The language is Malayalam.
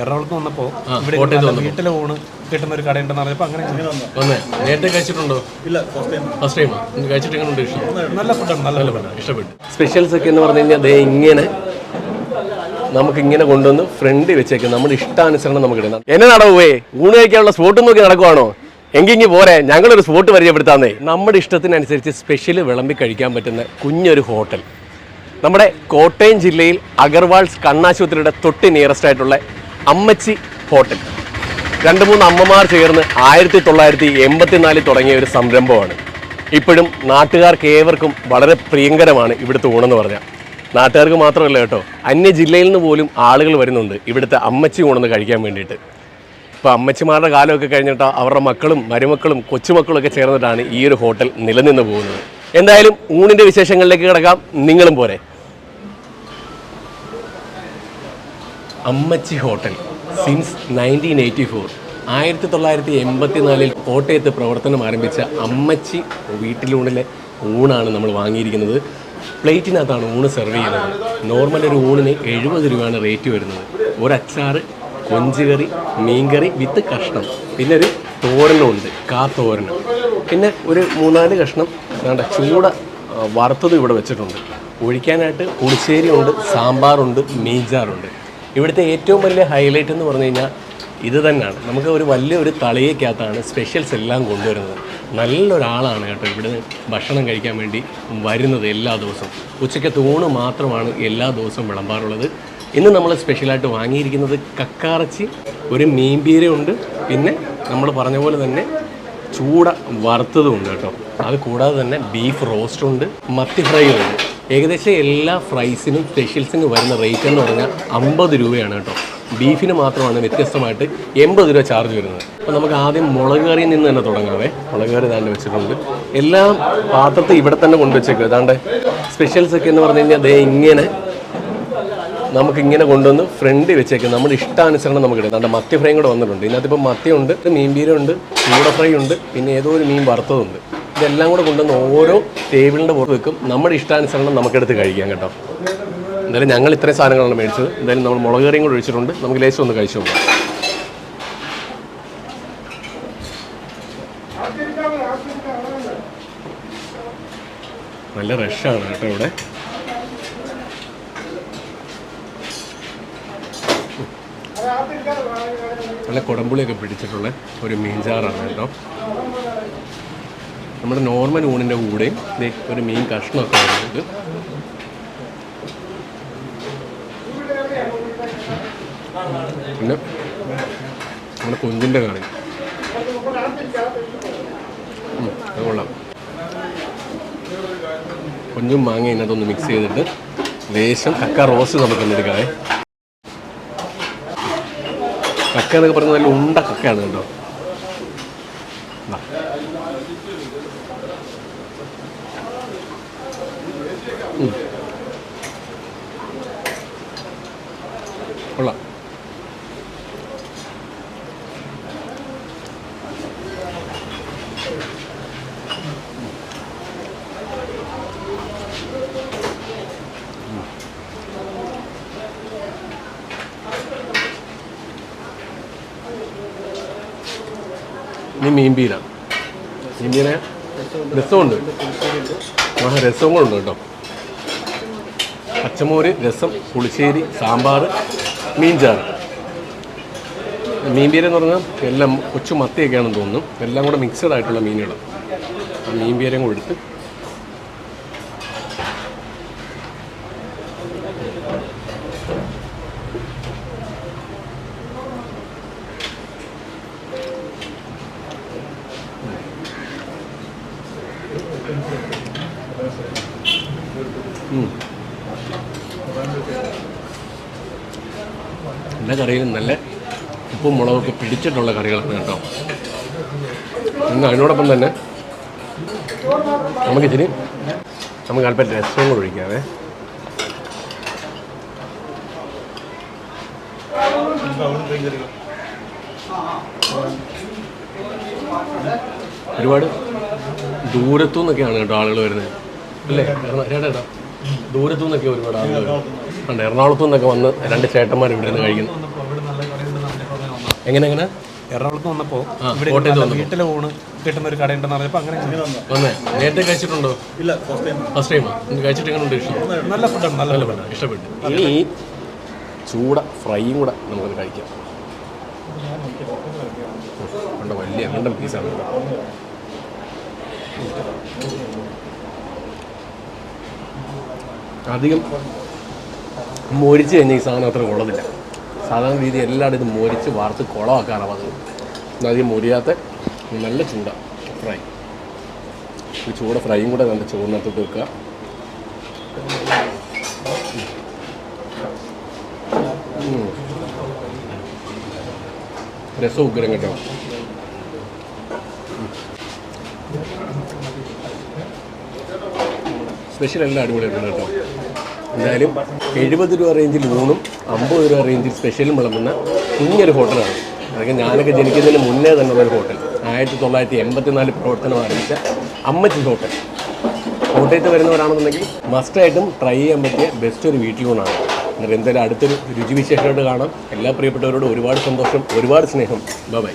എറണാകുളത്ത് വന്നപ്പോൾ ഇവിടെ വീട്ടിലെ ഊണ് കിട്ടുന്ന ഒരു കടയുണ്ടെന്ന് പറഞ്ഞപ്പോൾ അങ്ങനെ വന്നേ. നേരത്തെ കഴിച്ചിട്ടുണ്ടോ? ഇല്ല ഫസ്റ്റ് ടൈം കഴിച്ചിട്ട് എങ്ങനെ ഇഷ്ടം? നല്ല ഫുഡാണ് നല്ല നല്ല പടം ഇഷ്ടപ്പെട്ടു. സ്പെഷ്യൽസ് ഒക്കെ എന്ന് പറഞ്ഞു കഴിഞ്ഞാൽ അതേ ഇങ്ങനെ നമുക്ക് ഇങ്ങനെ കൊണ്ടുവന്ന് ഫ്രണ്ട് വെച്ചേക്കും. നമ്മുടെ ഇഷ്ടാനുസരണം നമുക്ക് ഇടുന്ന എന്നെ നടവേ ഊണ് കഴിക്കാനുള്ള സ്പോട്ട് നോക്കി നടക്കുവാണോ? എങ്കിങ്ങി പോരെ. ഞങ്ങളൊരു സ്പോട്ട് പരിചയപ്പെടുത്താന്നേ. നമ്മുടെ ഇഷ്ടത്തിനനുസരിച്ച് സ്പെഷ്യൽ വിളമ്പി കഴിക്കാൻ പറ്റുന്ന കുഞ്ഞൊരു ഹോട്ടൽ. നമ്മുടെ കോട്ടയം ജില്ലയിൽ അഗർവാൾസ് കണ്ണാശുപത്രിയുടെ തൊട്ട് നിയറസ്റ്റ് ആയിട്ടുള്ള അമ്മച്ചി ഹോട്ടൽ. രണ്ട് മൂന്ന് അമ്മമാർ ചേർന്ന് ആയിരത്തി തൊള്ളായിരത്തി എൺപത്തിനാലിൽ തുടങ്ങിയ ഒരു സംരംഭമാണ്. ഇപ്പോഴും നാട്ടുകാർക്ക് ഏവർക്കും വളരെ പ്രിയങ്കരമാണ് ഇവിടുത്തെ ഊണെന്ന് പറഞ്ഞാൽ. നാട്ടുകാർക്ക് മാത്രമല്ല കേട്ടോ അന്യ ജില്ലയിൽ നിന്ന് പോലും ആളുകൾ വരുന്നുണ്ട് ഇവിടുത്തെ അമ്മച്ചി ഊണെന്ന് കഴിക്കാൻ വേണ്ടിയിട്ട്. ഇപ്പോൾ അമ്മച്ചിമാരുടെ കാലമൊക്കെ കഴിഞ്ഞിട്ട് അവരുടെ മക്കളും മരുമക്കളും കൊച്ചുമക്കളൊക്കെ ചേർന്നിട്ടാണ് ഈ ഒരു ഹോട്ടൽ നിലനിന്ന് പോകുന്നത്. എന്തായാലും ഊണിന്റെ വിശേഷങ്ങളിലേക്ക് കിടക്കാം. നിങ്ങളും പോരെ. Ammachi hotel since nineteen eighty four ആയിരത്തി തൊള്ളായിരത്തി എൺപത്തി നാലിൽ കോട്ടയത്ത് പ്രവർത്തനം ആരംഭിച്ച അമ്മച്ചി വീട്ടിലൂണിലെ ഊണാണ് നമ്മൾ വാങ്ങിയിരിക്കുന്നത്. പ്ലേറ്റിനകത്താണ് ഊണ് സെർവ് ചെയ്യുന്നത്. നോർമൽ ഒരു ഊണിന് എഴുപത് രൂപയാണ് റേറ്റ് വരുന്നത്. ഒരു അച്ചാറ് കൊഞ്ചുകറി മീൻകറി വിത്ത് കഷ്ണം. പിന്നെ ഒരു തോരനുണ്ട് കാ തോരനും. പിന്നെ ഒരു മൂന്നാൽ കഷ്ണം വേണ്ട ചൂട വറുത്തത് ഇവിടെ വെച്ചിട്ടുണ്ട്. ഒഴിക്കാനായിട്ട് പുളിശ്ശേരി ഉണ്ട് സാമ്പാറുണ്ട് മീൻചാറുണ്ട്. ഇവിടുത്തെ ഏറ്റവും വലിയ ഹൈലൈറ്റ് എന്ന് പറഞ്ഞു കഴിഞ്ഞാൽ ഇത് തന്നെയാണ്. നമുക്ക് ഒരു വലിയൊരു തളികയ്ക്കകത്താണ് സ്പെഷ്യൽസ് എല്ലാം കൊണ്ടുവരുന്നത്. നല്ലൊരാളാണ് കേട്ടോ ഇവിടെ ഭക്ഷണം കഴിക്കാൻ വേണ്ടി വരുന്നത് എല്ലാ ദിവസവും. ഉച്ചയ്ക്ക് തൂണ് മാത്രമാണ് എല്ലാ ദിവസവും വിളമ്പാറുള്ളത്. ഇന്ന് നമ്മൾ സ്പെഷ്യലായിട്ട് വാങ്ങിയിരിക്കുന്നത് കക്കാറച്ചി ഒരു മീൻപീരയുണ്ട് പിന്നെ നമ്മൾ പറഞ്ഞ പോലെ തന്നെ ചൂട വറുത്തതും ഉണ്ട് കേട്ടോ. അത് കൂടാതെ തന്നെ ബീഫ് റോസ്റ്റുണ്ട് മത്തി ഫ്രൈ ഉണ്ട് ഏകദേശം എല്ലാ ഫ്രൈസിനും സ്പെഷ്യൽസിനും വരുന്ന റേറ്റ് എന്ന് പറഞ്ഞാൽ അമ്പത് രൂപയാണ് കേട്ടോ. ബീഫിന് മാത്രമാണ് വ്യത്യസ്തമായിട്ട് എൺപത് രൂപ ചാർജ് വരുന്നത്. അപ്പോൾ നമുക്ക് ആദ്യം മുളക് കറിയിൽ നിന്ന് തന്നെ തുടങ്ങാവേ. മുളക് കറി താണ്ട് വെച്ചിട്ടുണ്ട്. എല്ലാം പാത്രത്തിൽ ഇവിടെ തന്നെ കൊണ്ടുവച്ചേക്കും. ഏതാണ്ട് സ്പെഷ്യൽസ് ഒക്കെ എന്ന് പറഞ്ഞു കഴിഞ്ഞാൽ അതേ ഇങ്ങനെ നമുക്ക് ഇങ്ങനെ കൊണ്ടുവന്ന് ഫ്രണ്ട് വെച്ചേക്കും. നമ്മുടെ ഇഷ്ടാനുസരണം നമുക്ക് ഇടാം നമ്മുടെ മത്തി ഫ്രൈയും കൂടെ വന്നിട്ടുണ്ട്. ഇതിനകത്ത് ഇപ്പോൾ മത്തിയുണ്ട് മീൻ ബീരുണ്ട് ചൂട ഫ്രൈ ഉണ്ട് പിന്നെ ഏതോ ഒരു മീൻ വറുത്തതുണ്ട്. ഇതെല്ലാം കൂടെ കൊണ്ടുവന്ന് ഓരോ ടേബിളിന്റെ പുറത്ത് വെക്കും. നമ്മുടെ ഇഷ്ടാനുസരണം നമുക്കെടുത്ത് കഴിക്കാം കേട്ടോ. എന്തായാലും ഞങ്ങൾ ഇത്രയും സാധനങ്ങളാണ് മേടിച്ചത്. എന്തായാലും നമ്മൾ മുളക് കറിയും കൂടെ ഒഴിച്ചിട്ടുണ്ട്. നമുക്ക് ലേശം ഒന്ന് കഴിച്ചു നോക്കാം. നല്ല റഷാണ് കേട്ടോ ഇവിടെ. നല്ല കുടമ്പുളിയൊക്കെ പിടിച്ചിട്ടുള്ള ഒരു മീൻചാറാണ് കേട്ടോ. നമ്മുടെ നോർമൽ ഊണിന്റെ കൂടെയും ഇതേ ഒരു മീൻ കഷ്ണമൊക്കെ വരുന്നുണ്ട്. പിന്നെ നമ്മുടെ കൊഞ്ചിന്റെ കറി. അത് കൊള്ളാം. കൊഞ്ചും മാങ്ങ ഇതിനകത്തൊന്ന് മിക്സ് ചെയ്തിട്ട് ലേശം കക്ക റോസ്റ്റ് നമുക്കൊന്ന് എടുക്കാവേ കക്ക എന്നൊക്കെ പറയുന്നത് നല്ല ഉണ്ട കക്കയാണ് കേട്ടോ. കൊള്ളാം. ഇനി മീൻപീര. മീൻപീര രസമുണ്ട്. ആ രസവും കൂടെ ഉണ്ട് കേട്ടോ. പച്ചമോര് രസം പുളിശ്ശേരി സാമ്പാർ മീൻചാറ്. മീൻ എന്ന് പറഞ്ഞാൽ എല്ലാം കൊച്ചു മത്തിയൊക്കെയാണെന്ന് തോന്നുന്നു. എല്ലാം കൂടെ മിക്സഡ് ആയിട്ടുള്ള മീനുകൾ ആ മീൻപീരയും കൂടെ എടുത്ത് ഉം. എല്ലാ കറിയും നല്ല ഉപ്പും മുളകൊക്കെ പിടിച്ചിട്ടുള്ള കറികളാണ് കേട്ടോ. ഇന്ന് അതിനോടൊപ്പം തന്നെ നമുക്കിച്ചിരി നമുക്ക് അല്പം രസവും കൂടെ ഒഴിക്കാവേ. ഒരുപാട് ദൂരത്തു നിന്നൊക്കെയാണ് കേട്ടോ ആളുകൾ വരുന്നത്. അല്ലേ? കേട്ടോ ദൂരത്തു നിന്നൊക്കെ ഒരുപാട് ആളുകൾ ഉണ്ട്. എറണാകുളത്തു നിന്നൊക്കെ വന്ന് രണ്ട് ചേട്ടന്മാർ ഇവിടെ നിന്ന് കഴിക്കുന്നു. എങ്ങനെ എങ്ങനെ? എറണാകുളത്ത് വന്നപ്പോൾ ഇവിടെ വീട്ടിലെ ഊണ് കിട്ടുന്ന ഒരു കടയുണ്ടെന്ന് പറഞ്ഞപ്പോൾ അങ്ങനെ വന്നു. വന്നേ. നേരത്തെ കഴിച്ചിട്ടുണ്ടോ? ഇല്ല ഫസ്റ്റ് ടൈം ഫസ്റ്റ് ടൈം കഴിച്ചിട്ട് എങ്ങനെ ഉണ്ട് ഇഷ്ടം നല്ല ഫുഡാണ് നല്ല നല്ല ഫുഡ് ഇഷ്ടപ്പെട്ടു. ഇനി ചൂട ഫ്രൈയും കൂടെ നമുക്കത് കഴിക്കാം. കണ്ടോ വലിയ രണ്ടും പീസാണ് അധികം മൊരിച്ച് കഴിഞ്ഞ ഈ സാധനം അത്ര കൊള്ളത്തില്ല. സാധാരണ രീതി എല്ലാവരും ഇത് മൊരിച്ച് വാർത്ത് കുളമാക്കാറാണ് ഇത് അധികം മൊരിയാത്ത നല്ല ചൂട ഫ്രൈ ഈ ചൂട ഫ്രൈയും കൂടെ നല്ല ചോറിനകത്തോട്ട് വെക്കുക. രസം ഉഗ്രം കേട്ടോ. സ്പെഷ്യൽ എല്ലാം അടിപൊളിയായിട്ടുണ്ട് കേട്ടോ. എന്തായാലും എഴുപത് രൂപ റേഞ്ചിൽ ഊണും അമ്പത് രൂപ റേഞ്ചിൽ സ്പെഷ്യലും വിളമ്പുന്ന കുഞ്ഞൊരു ഹോട്ടലാണ്. അതൊക്കെ ഞാനൊക്കെ ജനിക്കുന്നതിന് മുന്നേ തന്നെ ഉള്ളൊരു ഹോട്ടൽ. ആയിരത്തി തൊള്ളായിരത്തി എൺപത്തിനാല് പ്രവർത്തനം ആരംഭിച്ച അമ്മച്ചി ഹോട്ടൽ. കോട്ടയത്ത് വരുന്നവരാണെന്നുണ്ടെങ്കിൽ മസ്റ്റായിട്ടും ട്രൈ ചെയ്യാൻ പറ്റിയ ബെസ്റ്റ് ഒരു വീട്ടിലൂണാണ് എന്നിട്ട് എന്തായാലും അടുത്തൊരു രുചിവിശേഷമായിട്ട് കാണാം. എല്ലാ പ്രിയപ്പെട്ടവരോടും ഒരുപാട് സന്തോഷം ഒരുപാട് സ്നേഹം. ബൈ